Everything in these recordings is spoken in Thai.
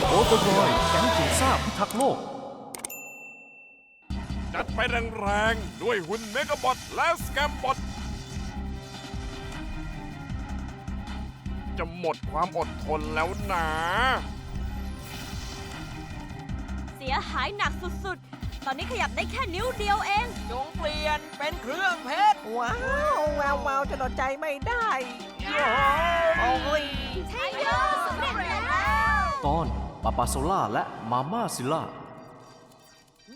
โอ้บอยแก๊งจิ๋วซ่าพิทักษ์โลก จัดไปแรงๆ ด้วยหุ่นเมกะบอทและสแกมบอทจะหมดความอดทนแล้วนะ เสียหายหนักสุดๆ ตอนนี้ขยับได้แค่นิ้วเดียวเอง จงเปลี่ยนเป็นเครื่องเพชร ว้าวแวววาวจะโดใจไม่ได้โอ้ย ใช่เยอะสำเร็จแล้ว ตอน ปาปาโซล่าและมาม่าซิลล่า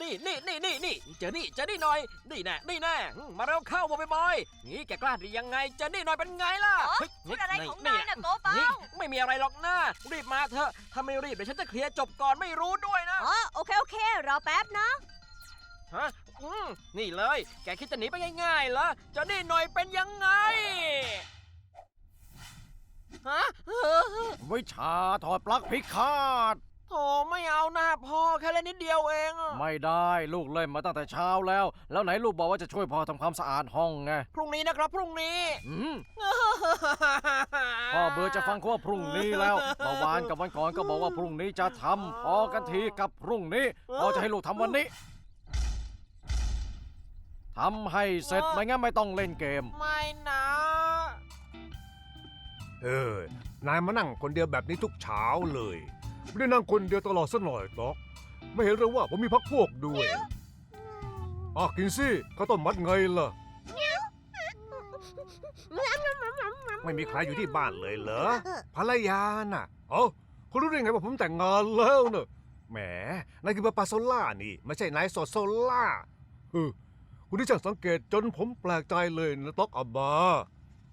นี่นี่นี่นี่นี่เจอนี่เจอนี่หน่อย นี่แน่นี่แน่อืมมาเร็วเข้าบอยบอยนี่แกกล้าดียังไงเจอนี่หน่อยเป็นไงล่ะอ๋อเฮ้ยพูดอะไรของนายน่ะโกเปานี่ไม่มีอะไรหรอกนะรีบมาเถอะถ้าไม่รีบเดี๋ยวฉันจะเคลียร์จบก่อนไม่รู้ด้วยนะ อ๋อโอเคโอเค รอแป๊บนะ ฮะอืมนี่เลย แกคิดจะหนีไปง่ายๆเหรอเจอนี่หน่อยเป็นยังไง ฮะเออวิชาถอดปลั๊กพิฆาต โถไม่เอานะพ่อแค่เล่นนิดเดียวเองอะไม่ได้ลูกเล่นมาตั้งแต่เช้าแล้ว แล้วไหนลูกบอกว่าจะช่วยพ่อทำความสะอาดห้องไงพรุ่งนี้นะครับพรุ่งนี้ อืมพ่อเบื่อจะฟังเขาว่าพรุ่งนี้แล้วเมื่อวานกับวันก่อนก็บอกว่าพรุ่งนี้จะทำพอกันทีกับพรุ่งนี้พ่อจะให้ลูกทำวันนี้ทำให้เสร็จไม่งั้นไม่ต้องเล่นเกม ไม่นะเออ นายมานั่งคนเดียวแบบนี้ทุกเช้าเลย ไม่ได้นั่งคนเดียวตลอดซะหน่อยหรอก ไม่เห็นหรือว่าผมมีพักพวกด้วยอะกินสิข้าวต้มมัดไงล่ะ ไม่มีใครอยู่ที่บ้านเลยเหรอภรรยาน่ะ เอ้าคุณรู้ได้ไงว่าผมแต่งงานแล้วเนอะแหมนายคือปาปาโซล่านี่ ไม่ใช่นายโซโซล่าเออคุณที่ช่างสังเกตจนผมแปลกใจเลยนะต๊อกอับบา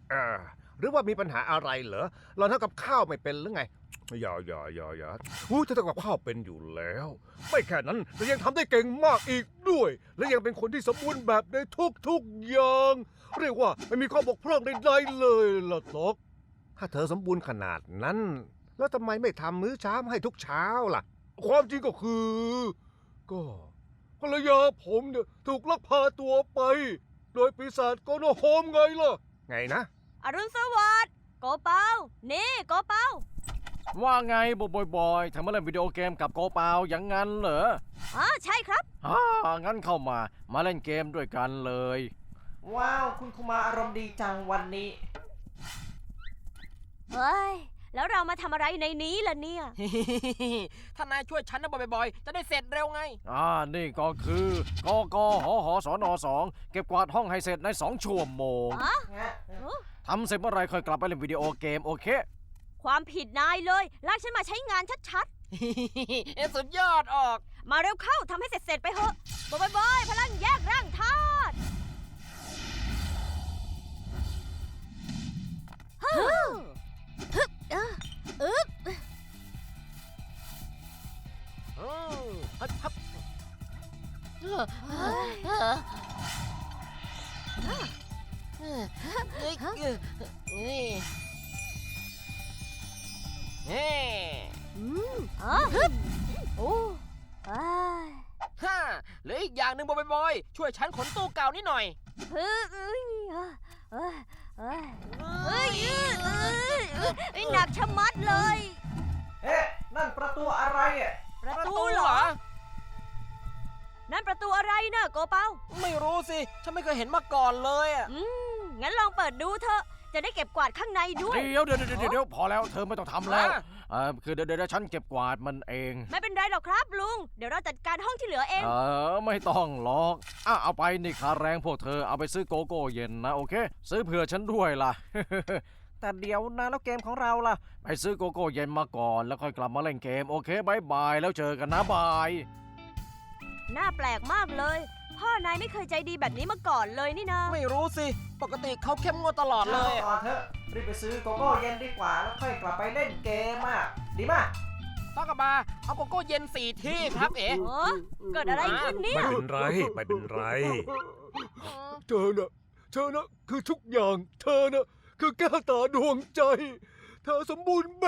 เออ หรือว่ามีปัญหาอะไรเหรอเราทำกับข้าวไม่เป็นหรือไงอย่าอย่าอย่าอย่าอู้จะทำกับข้าวเป็นอยู่แล้ว ไม่แค่นั้นเรายังทำได้เก่งมากอีกด้วย และยังเป็นคนที่สมบูรณ์แบบในทุกๆอย่าง เรียกว่าไม่มีข้อบกพร่องใดๆเลยล่ะตอกถ้าเธอสมบูรณ์ขนาดนั้น แล้วทำไมไม่ทำมื้อเช้ามาให้ทุกเช้าล่ะ ความจริงก็คือ ก็ภรรยาผมเนี่ยถูกลักพาตัวไป โดยปีศาจโกโนโฮมไงล่ะ ไงนะ อรุณสวัสดิ์โกเปานี่โกเปาว่าไงบอยบอยๆเธอมาเล่นวิดีโอเกมกับโกเปาอย่างนั้นเหรออ๋อใช่ครับ ฮ่างั้นเข้ามามาเล่นเกมด้วยกันเลย ว้าวคุณคุมาอารมณ์ดีจังวันนี้ เฮ้ย แล้วเรามาทำอะไรในนี้ล่ะเนี่ย ถ้านายช่วยฉันนะบ่อยๆ จะได้เสร็จเร็วไง อ่านี่ก็คือกกหหสนสองเก็บกวาดห้องให้เสร็จใน2ชั่วโมงอ๋อ ทำเสร็จเมื่อไหรค่อยกลับไปเล่นวิดีโอเกมโอเค ความผิดนายเลยลากฉันมาใช้งานชัดเอ็สุดยอดออก ๆ มาเร็วเข้าทำให้เสร็จๆไปเถอะบอยบอยพลังแยกร่างธาตุฮึ่มฮึบเอ้ออึ๊บอืมฮับฮับเฮ้ยเฮ้ยเอ้ ยเอ้ยเฮ้ยอืมอ๋อฮึบโอ้อ้ายฮ่าเหลืออีกอย่างหนึ่งบ่อย ช่วยฉันขนตู้เก่านิดหน่อยฮึบเอ้ยเอ้ยเอ้ยเอ้ยเอ้ยเอ้ยเอ้ยเอ้ยหนักชะมัดเลย เอ๊ะ นั่นประตูอะไรอะ ประตูเหรอ นั่นประตูอะไรนะโกเปาไม่รู้สิ ฉันไม่เคยเห็นมาก่อนเลยอะอืมงั้นลองเปิดดูเถอะ จะได้เก็บกวาดข้างในด้วย เดี๋ยวเดี๋ยวเดี๋ยวเดี๋ยวพอแล้วเธอไม่ต้องทำแล้วอะเออคือเดี๋ยวเดี๋ยวฉันเก็บกวาดมันเอง ไม่เป็นไรหรอกครับลุง เดี๋ยวเราจัดการห้องที่เหลือเอง เออไม่ต้องหรอกอะเอาไปนี่ค่าแรงพวกเธอเอาไปซื้อโกโก้เย็นนะโอเค ซื้อเผื่อฉันด้วยล่ะ แต่เดี๋ยวนะแล้วเกมของเราล่ะ ไปซื้อโกโก้เย็นมาก่อนแล้วค่อยกลับมาเล่นเกมโอเคบายบายแล้วเจอกันนะบาย น่าแปลกมากเลย พ่อนายไม่เคยใจดีแบบนี้มาก่อนเลยนี่นะไม่รู้สิ ปกติเขาเข้มงวดตลอดเลยอะก่อนเถอะรีบไปซื้อโกโก้เย็นดีกว่า แล้วค่อยกลับไปเล่นเกมอะ ดีมากต้องกับบาเอาโกโก้เย็นสี่ที่ครับเอ๋ โอ้เกิดอะไรขึ้นเนี่ไม่ยเป็นไร ไม่เป็นไร เธอน่ะ เธอน่ะคือทุกอย่าง เธอน่ะคือแก้วตาดวงใจ เธอสมบูรณ์แบ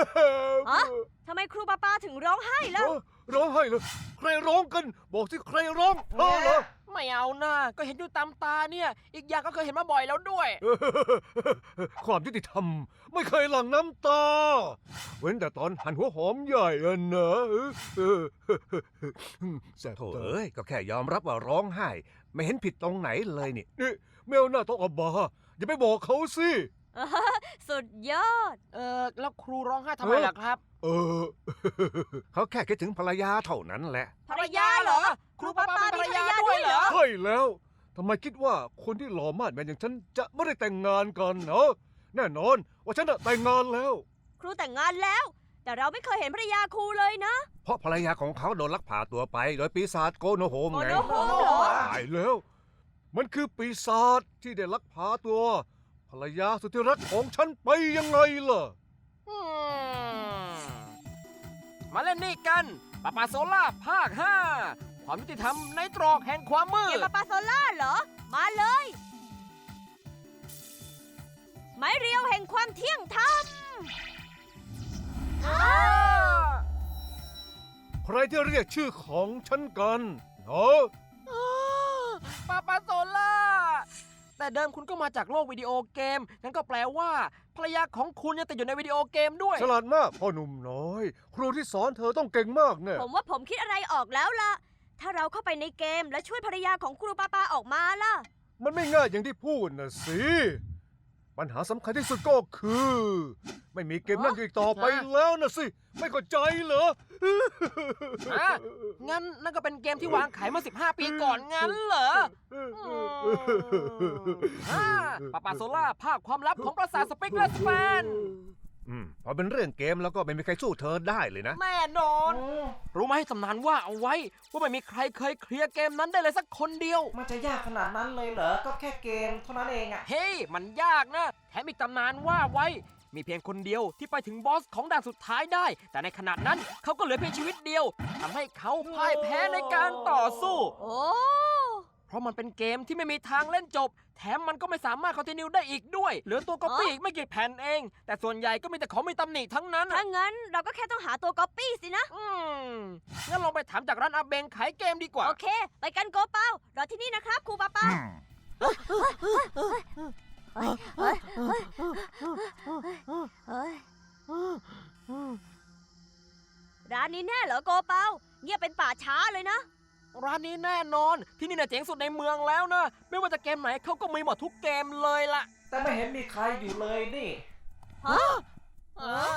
บอ๋อทำไมครูปาปาถึงร้องไห้แล้วเอ้อ ร้องไห้เลยใครร้องกัน บอกที่ใครร้องเธอเหรอ ไม่เอานะก็เห็นอยู่ตามตาเนี่ย อีกอย่างก็เคยเห็นมาบ่อยแล้วด้วย ความยุติธรรม ไม่เคยหลั่งน้ำตา เว้นแต่ตอนหันหัวหอมใหญ่อะนะแสบโถเอ้ยก็แค่ยอมรับว่าร้องไห้ ไม่เห็นผิดตรงไหนเลยนี่นี่แมวหน้าต้องอบาอย่าไปบอกเขาสิ สุดยอด เออแล้วครูร้องไห้ทำไมล่ะครับ เออ เขาแค่คิดถึงภรรยาเท่านั้นแหละ ภรรยาเหรอ ครูป้าป้ามีภรรยาด้วยเหรอ ใช่แล้วทำไมคิดว่าคนที่หล่อมากแมนอย่างฉันจะไม่ได้แต่งงานกันเนาะแน่นอนว่าฉันน่ะแต่งงานแล้ว ครูแต่งงานแล้ว แต่เราไม่เคยเห็นภรรยาครูเลยนะ เพราะภรรยาของเขาโดนลักพาตัวไป โดยปีศาจโกโนโฮมไงโกโนโฮมเหรอ ตายแล้ว มันคือปีศาจที่ได้ลักพาตัว ภรรยาสุดที่รักของฉันไปยังไงล่ะ อืมมาเล่นนี่กันปาปาโซล่าภาค 5 ความยุติธรรมในตรอกแห่งความมืเกดมปาปาโซล่าเหรอ มาเลย ไม้เรียวแห่งความเที่ยงธรรมใครที่เรียกชื่อของฉันกันเนาะ ปาปาโซล่า แต่เดิมคุณก็มาจากโลกวิดีโอเกม งั้นก็แปลว่าภรรยาของคุณยังติดอยู่ในวิดีโอเกมด้วย ฉลาดมากพ่อหนุ่มน้อย ครูที่สอนเธอต้องเก่งมากแน่ผมว่าผมคิดอะไรออกแล้วล่ะ ถ้าเราเข้าไปในเกมและช่วยภรรยาของครูปาปาออกมาล่ะ มันไม่ง่ายอย่างที่พูดนะสิ ปัญหาสำคัญที่สุดก็คือ ไม่มีเกมนั่นอีกต่อไปแล้วนะสิ ไม่เข้าใจเหรอ อะงั้นนั่นก็เป็นเกมที่วางขายเมื่อ 15 ปีก่อนงั้นเหรออ่าปาปาโซล่าภาพความลับของปราสาทสเปกเลสแฟน อืมพอเป็นเรื่องเกมแล้วก็ไม่มีใครสู้เธอได้เลยนะแน่นอน รู้ไหมตำนานว่าเอาไว้ ว่าไม่มีใครเคยเคลียร์เกมนั้นได้เลยสักคนเดียว มันจะยากขนาดนั้นเลยเหรอ ก็แค่เกมเท่านั้นเองอะเฮ้ยมันยากนะ แถมอีกตำนานว่าไว้ มีเพียงคนเดียวที่ไปถึงบอสของด่านสุดท้ายได้ แต่ในขณะนั้นเขาก็เหลือเพียงชีวิตเดียวทำให้เขาพ่ายแพ้ในการต่อสู้ โอ้ เพราะมันเป็นเกมที่ไม่มีทางเล่นจบ แถมมันก็ไม่สามารถคอนติเนียได้อีกด้วย เหลือตัวก๊อปปี้อีกไม่กี่แผ่นเอง แต่ส่วนใหญ่ก็มีแต่ของมีตำหนิทั้งนั้น ถ้างั้นเราก็แค่ต้องหาตัวก๊อปปี้สินะ อืม งั้นลองไปถามจากร้านอาเบงขายเกมดีกว่า โอเค ไปกันโกเป้ารอที่นี่นะครับครูปาปาเฮ้ยเฮ้ยเฮ้ยเฮ้ยร้านนี้แน่เหรอโกเปาเงียบเป็นป่าช้าเลยนะ ร้านนี้แน่นอน ที่นี่น่ะเจ๋งสุดในเมืองแล้วนะ ไม่ว่าจะเกมไหนเขาก็มีหมดทุกเกมเลยล่ะแต่ไม่เห็นมีใครอยู่เลยนี่ ฮะเออ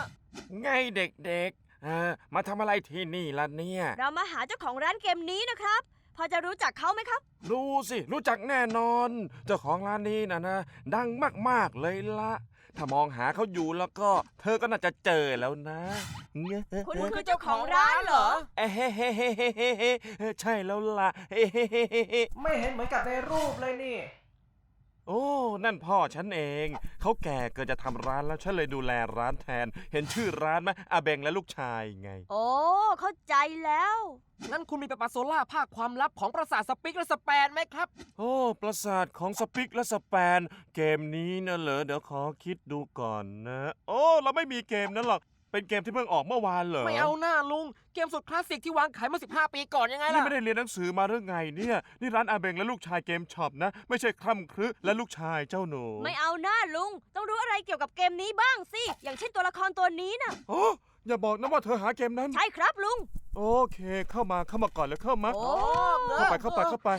ไงเด็กๆอ่ามาทำอะไรที่นี่ล่ะเนี่ย เรามาหาเจ้าของร้านเกมนี้นะครับ พอจะรู้จักเขาไหมครับ รู้สิ รู้จักแน่นอน เจ้าของร้านนี้นะนะ ดังมากๆเลยละ ถ้ามองหาเขาอยู่แล้วก็เธอก็น่าจะเจอแล้วนะคุณคือเจ้าของร้านเหรอ เอ้เฮ้เฮ้เฮ้เฮ้เฮ้เฮ้ใช่แล้วล่ะเฮ้เฮ้เฮ้เฮ้เฮ้ ไม่เห็นเหมือนกับในรูปเลยนี่ โอ้ นั่นพ่อฉันเอง เขาแก่เกินจะทำร้านแล้วฉันเลยดูแลร้านแทน เห็นชื่อร้านไหมอาเบงและลูกชายไง โอ้ เข้าใจแล้ว งั้นคุณมีปาปาโซล่าภาคความลับของปราสาทสปิกและสแปนไหมครับ โอ้ ปราสาทของสปิกและสแปน เกมนี้นะเหรอ เดี๋ยวขอคิดดูก่อนนะ โอ้ เราไม่มีเกมนั้นหรอก เป็นเกมที่เพิ่งออกเมื่อวานเหรอ ไม่เอาหน้าลุง เกมสุดคลาสสิกที่วางขายเมื่อ15 ปีก่อนยังไงนี่ล่ะไม่ได้เรียนหนังสือมาเรื่องไงเนี่ย นี่ร้านอาเบงและลูกชายเกมช็อปนะ ไม่ใช่คร่ำครึและลูกชายเจ้าหนูไม่เอาหน้าลุง ต้องรู้อะไรเกี่ยวกับเกมนี้บ้างสิ อย่างเช่นตัวละครตัวนี้น่ะ โอ้อย่าบอกนะว่าเธอหาเกมนั้น ใช่ครับลุง โอเค เข้ามาเข้ามาก่อนแล้วเข้ามา โอ้เข้าไปเข้าไปเข้าไป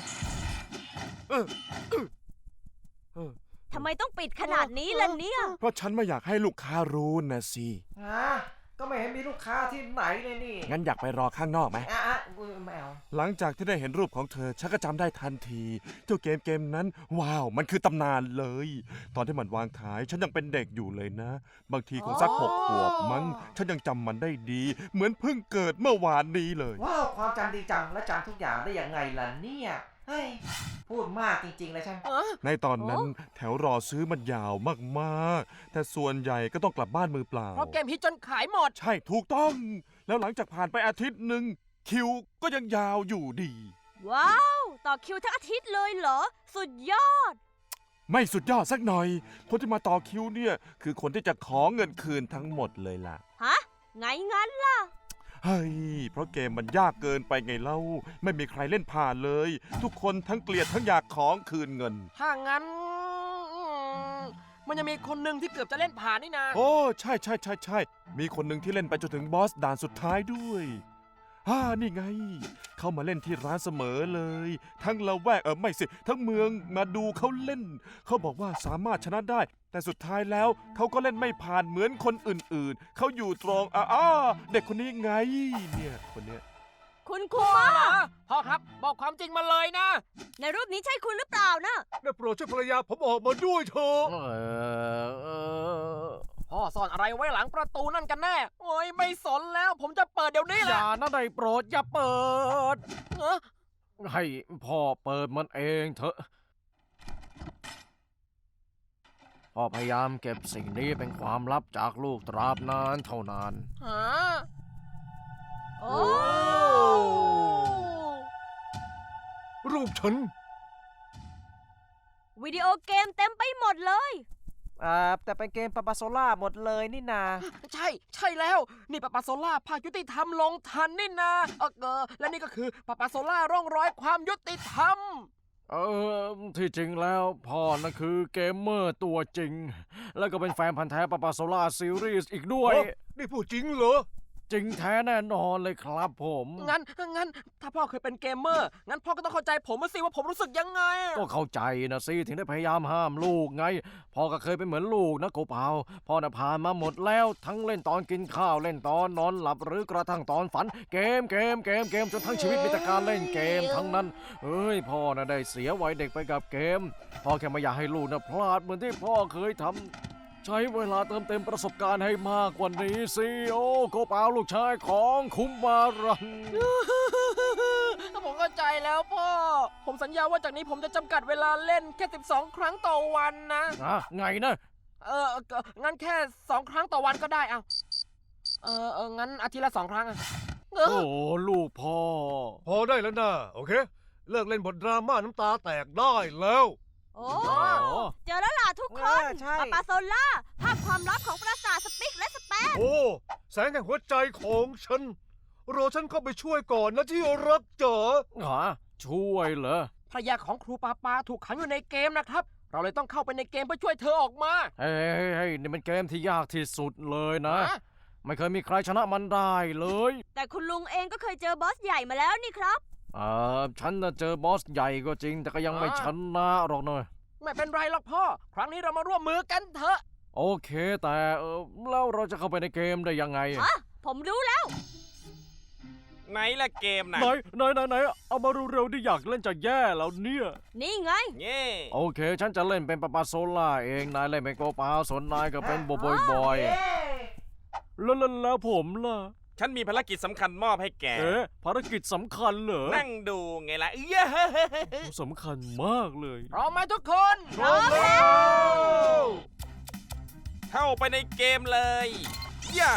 เออเออเออ ทำไมต้องปิดขนาดนี้ล่ะเนี่ย เพราะฉันไม่อยากให้ลูกค้ารู้นะสิฮะก็ไม่เห็นมีลูกค้าที่ไหนเลยนี่งั้นอยากไปรอข้างนอกไหม อะอะอุ๊ยไม่เอาหลังจากที่ได้เห็นรูปของเธอ ฉันก็จำได้ทันที เจ้าเกมเกมนั้น ว้าว มันคือตำนานเลย ตอนที่มันวางขาย ฉันยังเป็นเด็กอยู่เลยนะ บางทีคงสักหกขวบมั้ง ฉันยังจำมันได้ดี เหมือนเพิ่งเกิดเมื่อวานนี้เลย ว้าว ความจำดีจังและจำทุกอย่างได้ยังไงล่ะเนี่ย เฮ้ยพูดมากจริง ๆ เลยใช่ไหมในตอนนั้นแถวรอซื้อมันยาวมากๆ แต่ส่วนใหญ่ก็ต้องกลับบ้านมือเปล่า เพราะเกมฮิตจนขายหมด ใช่ถูกต้อง แล้วหลังจากผ่านไปอาทิตย์หนึ่งคิวก็ยังยาวอยู่ดี ว้าว ต่อคิวทั้งอาทิตย์เลยเหรอ สุดยอด ไม่สุดยอดสักหน่อย คนที่มาต่อคิวเนี่ย คือคนที่จะขอเงินคืนทั้งหมดเลยล่ะ ฮะ ไงงั้นล่ะ เฮ้ย เพราะเกมมันยากเกินไปไงเล่า ไม่มีใครเล่นผ่านเลย ทุกคนทั้งเกลียดทั้งอยากของคืนเงิน ถ้างั้นอืมมันยังมีคนหนึ่งที่เกือบจะเล่นผ่านนี่นะ โอ้ ใช่ใช่ใช่ใช่ มีคนหนึ่งที่เล่นไปจนถึงบอสด่านสุดท้ายด้วย ฮ่านี่ไง เขามาเล่นที่ร้านเสมอเลย ทั้งละแวกเออไม่สิ ทั้งเมืองมาดูเขาเล่น เขาบอกว่าสามารถชนะได้ แต่สุดท้ายแล้วเขาก็เล่นไม่ผ่านเหมือนคนอื่นๆ เขาอยู่ตรงอ่าอ่าเด็กคนนี้ไง เนี่ยคนเนี้ยคุณคุพ่อมาเหรอพ่อครับบอกความจริงมาเลยนะ ในรูปนี้ใช่คุณหรือเปล่านะ ได้โปรดช่วยภรรยาผมออกมาด้วยเถอะ เออเออ พ่อซ่อนอะไรไว้หลังประตูนั่นกันแน่ โอ้ยไม่สนแล้ว ผมจะเปิดเดี๋ยวนี้อแหละย่านะได้โปรดอย่าเปิด เอ้อให้พ่อเปิดมันเองเถอะพ่อพยายามเก็บสิ่งนี้เป็นความลับจากลูกตราบนานเท่านานหาโอ้รูปฉัน วิดีโอเกมเต็มไปหมดเลย อ่าแต่เป็นเกมปาปาโซล่าหมดเลยนี่นา ใช่ ใช่แล้ว นี่ปาปาโซล่าภาคยุติธรรมลงทันนี่นะเออเออและนี่ก็คือปาปาโซล่าร่องรอยความยุติธรรม เออที่จริงแล้วพ่อนั่นคือเกมเมอร์ตัวจริง แล้วก็เป็นแฟนพันธ์แท้ปาปาโซล่าซีรีส์อีกด้วยโอ้นี่พูดจริงเหรอ จริงแท้แน่นอนเลยครับผม งั้น งั้น ถ้าพ่อเคยเป็นเกมเมอร์ งั้นพ่อก็ต้องเข้าใจผมมาสิว่าผมรู้สึกยังไง ก็เข้าใจนะสิถึงได้พยายามห้ามลูกไง พ่อก็เคยเป็นเหมือนลูกนะโกเปาพ่อน่ะผ่านมาหมดแล้วทั้งเล่นตอนกินข้าวเล่นตอนนอนหลับหรือกระทั่งตอนฝัน เกมเกมเกมเกมจนทั้งชีวิตมีแต่การเล่นเกมทั้งนั้นเอ้ยพ่อน่ะได้เสียวัยเด็กไปกับเกม พ่อแค่ไม่อยากให้ลูกน่ะพลาดเหมือนที่พ่อเคยทำ ใช้เวลาเติมเต็มประสบการณ์ให้มากกว่านี้สิโอ้โกเปาลูกชายของคุมมารัน ผมเข้าใจแล้วพ่อ ผมสัญญาว่าจากนี้ผมจะจำกัดเวลาเล่นแค่ 12 ครั้งต่อวันนะอะไงนะ เออเอ่องั้นแค่2ครั้งต่อวันก็ได้เอาเออเอองั้นอาทิตย์ละสองครั้งอะเอโอ้อลูกพ่อ พอได้แล้วนะ โอเค เลิกเล่นบทดราม่าน้ำตาแตกได้แล้ว โอ้อ๋อเจอแล้วล่ะทุกคเอนอใช่ ปาปาโซล่าภาพความลับของปราสาทสปิกและสเปนโอ้ แสงแห่งหัวใจของฉัน รอฉันเข้าไปช่วยก่อนนะที่รักจ๋าหาช่วยเหรอ ภรรยาของครูปาปาถูกขังอยู่ในเกมนะครับ เราเลยต้องเข้าไปในเกมเพื่อช่วยเธอออกมาเฮ้ยเฮ้ยเฮ้ยนี่มันเกมที่ยากที่สุดเลยนะ ฮะไม่เคยมีใครชนะมันได้เลย แต่คุณลุงเองก็เคยเจอบอสใหญ่มาแล้วนี่ครับ เออฉันน่ะเจอบอสใหญ่ก็จริง แต่ก็ยังไม่ชนะหรอกเนอะไม่เป็นไรหรอกพ่อ ครั้งนี้เรามาร่วมมือกันเถอะ โอเค แต่เออแล้วเราจะเข้าไปในเกมได้ยังไงฮะผมรู้แล้ว ไหนละเกมนะไหนไหนไหนไหนเอามาเร็วๆดิอยากเล่นจะแย่แล้วเนี่ย นี่ไง เย่โอเค ฉันจะเล่นเป็นปาปาโซล่าเองนายเล่นเป็นโกปาส่วนนายก็เป็นโบบอยบอยแล้วแล้วแล้วผมล่ะ ฉันมีภารกิจสำคัญมอบให้แก เอ๊ะภารกิจสำคัญเหรอนั่งดูไงล่ะเย้สำคัญมากเลยพร้อมไหมทุกคนพร้อมแล้วเข้าไปในเกมเลยย่า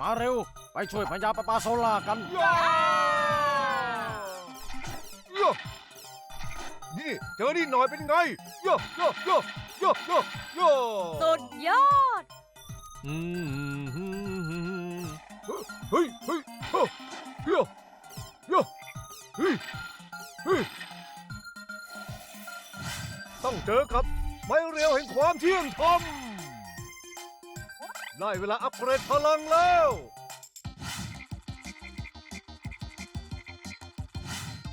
มาเร็ว ไปช่วยพญาปาปาโซล่ากัน นี่เจอนี่หน่อยเป็นไงโยโยโยโยโยโยสุดยอด อืมเฮ้ยเฮ้ยโยโยโยเฮ้ยเฮ้ยต้องเจอกับไม้เรียวแห่งความเที่ยงธรรมได้เวลาอัปเกรดพลังแล้ว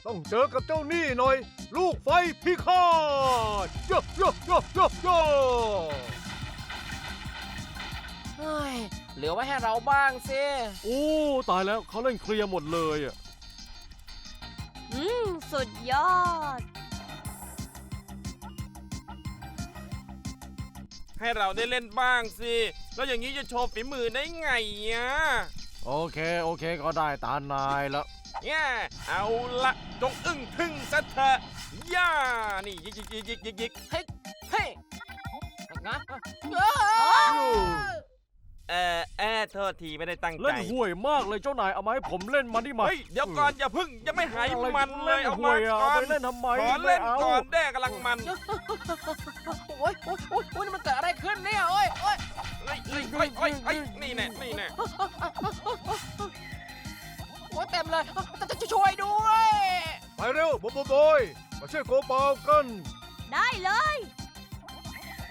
ต้องเจอกับเจ้านี่หน่อย ลูกไฟพิฆาตโยโยโยโยโยเฮ้ยเหลือไว้ให้เราบ้างสิ โอ้ตายแล้วเขาเล่นเคลียร์หมดเลยอะอืม สุดยอด ให้เราได้เล่นบ้างสิ แล้วอย่างนี้จะโชว์ฝีมือได้ไงอะโอเค โอเคก็ได้ตานายแล้วเนี่ยเอาละจงอึ้งทึ่งซะเถอะ ย่านี่ยิกยิกยิกยิกยิกยิกเฮ้ยเฮ้ยนะเออเออโทษทีไม่ได้ตั้งใจ เล่นห่วยมากเลยเจ้านายเอามาให้ผมเล่นมานี่มาเฮ้ยเดี๋ยวก่อนอย่าพึ่งยังไม่หายอะไรมันเลยเอาห่มาวยอะก่อเอานไปเล่นทำไมขอเล่นไม่าก่อนแด้กำลังมันโอ๊ยโอ๊ยโอ๊ยโอ๊ยนี่มันเกิดอะไรขึ้นเนี่ยโอ๊ยโอ๊ยเฮ้ยเฮ้ยเฮ้ยเฮ้ยเฮ้ยนี่แน่นี่แน่โอ๊ยเต็มเลยจะจะช่วยด้วยไปเร็วบอยบอย มาช่วยโกเปากันได้เลย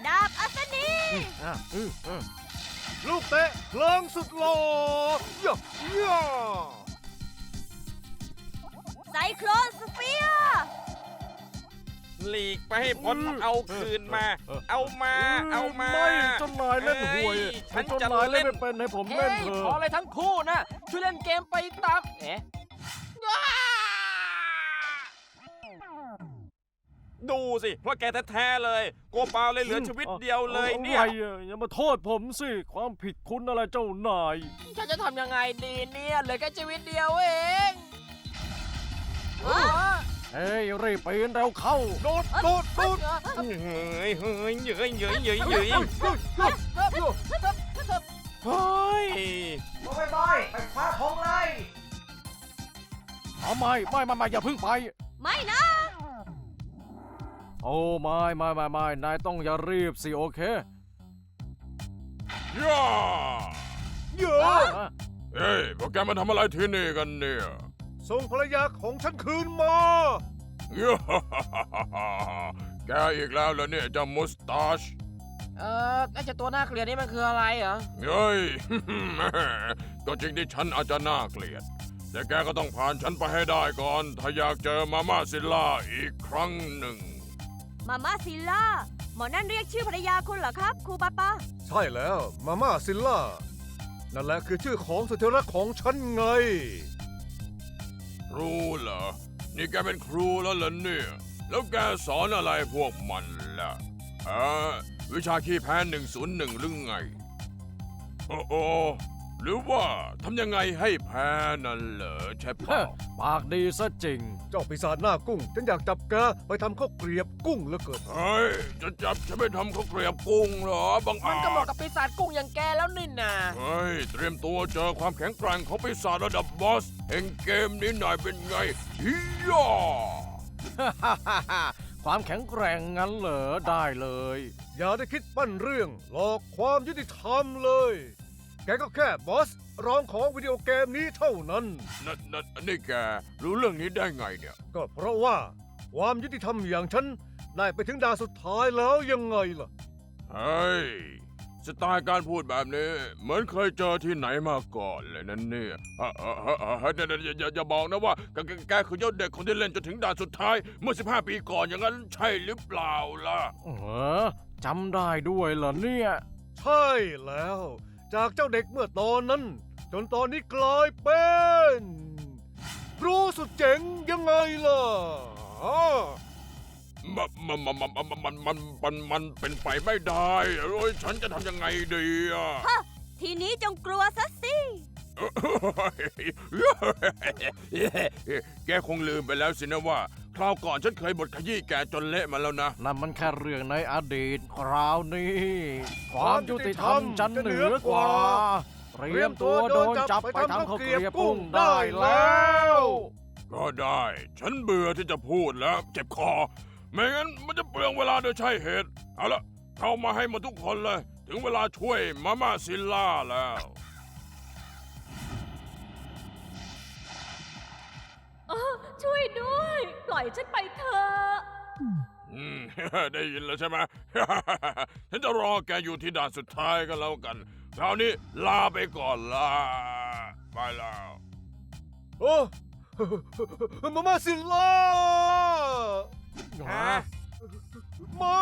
ดาบอัศนีอะอืออือลูกเตะเพลิงสุดหล่อย่าย่าไซโคลนสเฟียร์หลีกไปให้พ้นเอาคืนมา เอามา เอามา ไม่เจ้านายเล่นห่วยเอ้ยฉันเจ้าจะนายเล่นเล่นไม่เป็นให้ผมเฮ้เล่นยเถพออะเลยทั้งคู่นะ ช่วยเล่นเกมไปตามเอ๊ะ ดูสิ เพราะแกแท้ๆเลย โกเปาเลยเหลือชีวิตเดียวเลยเนี่ย อาไว้อะอย่ามาโทษผมสิ ความผิดคุณอะไรเจ้านาย ฉันจะทำยังไงดีเนี่ยเหลือแค่ชีวิตเดียวเองเฮ้ย รีบปีนเร็วเข้า โดดโดดโดดเฮ้ยเฮ้ยเย้ยเย้ยเย้ยเย้ยเฮ้ยบอยบอยไปคว้าธงเลยเอาไม่ไม่ไม่ไม่อย่าเพึ่งไป ไม่นะ โอ้ไม่ไม่ไม่ไม่นายต้องอย่ารีบสิโอเคย่าเยอะอะเฮ้ยพวกแกมาทำอะไรที่นี่กันเนี่ยส่งภรรยาของฉันคืนมา ย่าแกอีกแล้วเหรอเนี่ยเจ้ามุสตาช เออไอ้เจ้าตัวน่าเกลียดนี่มันคืออะไรเหรอ เฮ้ย ก็จริงที่ฉันอาจจะน่าเกลียด แต่แกก็ต้องผ่านฉันไปให้ได้ก่อน ถ้าอยากเจอมาม่าซิลล่าอีกครั้งหนึ่ง มาม่าซิลล่า หมอนั่นเรียกชื่อภรรยาคุณเหรอครับครูปาปาใช่แล้วมาม่าซิลล่า นั่นแหละคือชื่อของสุดที่รักของฉันไง ครูเหรอ นี่แกเป็นครูแล้วเหรอเนี่ย แล้วแกสอนอะไรพวกมันล่ะเออวิชาขี้แพ้หนึ่งศูนย์หนึ่งหรือไง โอ้โอ หรือว่าทำยังไงให้แพ้นั่นเหรอใช่เปล่าปากดีซะจริง เจ้าปีศาจหน้ากุ้ง ฉันอยากจับแกไปทำข้าวเกรียบกุ้งเหลือเกินเฮ้ยจะจับฉันไปทำข้าวเกรียบกุ้งเหรอบังมันอาก็เหมาะจกับปีศาจกุ้งอย่างแกแล้วนี่นาเฮ้ยเตรียมตัวเจอความแข็งแกร่งของปีศาจระดับบอสแห่งเกมนี้หน่อยเป็นไงฮิยาความแข็งแกร่งงั้นเหรอได้เลย อย่าได้คิดปั้นเรื่องหลอกความยุติธรรมเลยแกก็แค่บอสรองของวิดีโอเกมนี้เท่านั้น นั่นนั่นนี่แกรู้เรื่องนี้ได้ไงเนี่ย ก็เพราะว่าความยุติธรรมอย่างฉันได้ไปถึงดาวสุดท้ายแล้วยังไงล่ะ เฮ้ย สไตล์การพูดแบบนี้ เหมือนเคยเจอที่ไหนมาก่อนเลยนั่นเนี่ยเอ่อเอ่อเอ่อเอ่อเดี๋ยวเดี๋ยวอย่าอย่าอย่าบอกนะว่าแกแกแกคือยอดเด็กคนที่เล่นจนถึงด่านสุดท้าย เมื่อ 15 ปีก่อนอย่างนั้นใช่หรือเปล่าล่ะ เออจำได้ด้วยเหรอเนี่ย ใช่แล้ว จากเจ้าเด็กเมื่อตอนนั้น จนตอนนี้กลายเป็น รู้สุดเจ๋งยังไงล่ะอ้ามันมันมันมันมันมันมันมันเป็นไปไม่ได้โอ้ยฉันจะทำยังไงดีอะทีนี้จงกลัวซะสิ แกคงลืมไปแล้วสินะว่าค ราวก่อนฉันเคยบทขยี้แกจนเละมาแล้วนะ นั่นมันแค่เรื่องในอดีตคราวนี้ ความยุติธรรมฉันเหนือกว่า เตรียมตัวโดนจับไปทำข้าวเกรียบกุ้งได้แล้ว ก็ได้ ฉันเบื่อที่จะพูดแล้ว เจ็บคอ ไม่งั้นมันจะเปลืองเวลาโดยใช่เหตุ เอาละเข้ามาให้หมาทุกคนเลย ถึงเวลาช่วยมาม่าซิลล่าแล้ว ช่วยด้วย ปล่อยฉันไปเถอะอืม ได้ยินแล้วใช่ไหม ฉันจะรอแกอยู่ที่ด่านสุดท้ายก็แล้วกันคราวนี้ลาไปก่อนละไปแล้ว โอ้มาม่าซิลล่าฮะไม่